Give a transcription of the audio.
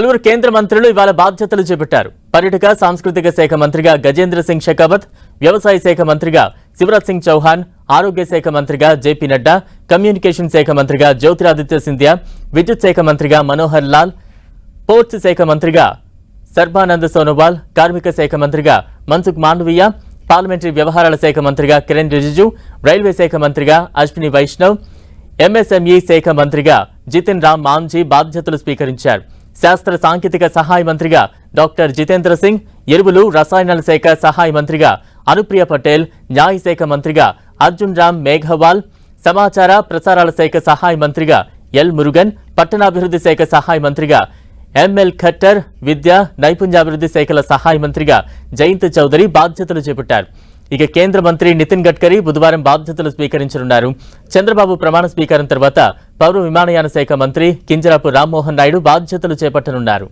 పలువురు కేంద్ర మంత్రులు ఇవాళ బాధ్యతలు చేపట్టారు పర్యటక సాంస్కృతిక శాఖ మంత్రిగా గజేంద్ర సింగ్ షెకావత్ వ్యవసాయ శాఖ మంత్రిగా శివరాజ్ సింగ్ చౌహాన్ ఆరోగ్య శాఖ మంత్రిగా జేపీ నడ్డా కమ్యూనికేషన్ శాఖ మంత్రిగా జ్యోతిరాదిత్య సింధ్యా విద్యుత్ శాఖ మంత్రిగా మనోహర్ లాల్ పోర్ట్స్ శాఖ మంత్రిగా సర్బానంద్ సోనోవాల్ కార్మిక శాఖ మంత్రిగా మన్సుఖ్ మాండవీయ పార్లమెంటరీ వ్యవహారాల శాఖ మంత్రిగా కిరణ్ రిజిజు రైల్వే శాఖ మంత్రిగా అశ్విని వైష్ణవ్ ఎంఎస్ఎంఈ శాఖ మంత్రిగా జితిన్ రామ్ మాంజీ బాధ్యతలు స్వీకరించారు శాస్త్ర సాంకేతిక సహాయ మంత్రిగా డాక్టర్ జితేంద్ర సింగ్ ఎరువులు రసాయనాల శాఖ సహాయ మంత్రిగా అనుప్రియ పటేల్ న్యాయశాఖ మంత్రిగా అర్జున్ రామ్ మేఘవాల్ సమాచార ప్రసారాల శాఖ సహాయ మంత్రిగా ఎల్ మురుగన్ పట్టణాభివృద్ధి శాఖ సహాయ మంత్రిగా ఎంఎల్ ఖట్టర్ విద్య నైపుణ్యాభివృద్ధి శాఖల సహాయ మంత్రిగా జయంత్ చౌదరి బాధ్యతలు చేపట్టారు. ఇక కేంద్ర మంత్రి నితిన్ గడ్కరీ బుధవారం బాధ్యతలు స్వీకరించనున్నారు. చంద్రబాబు ప్రమాణ స్వీకారం తర్వాత పౌర విమానయాన శాఖ మంత్రి కింజరాపు రామ్మోహన్ నాయుడు బాధ్యతలు చేపట్టనున్నారు.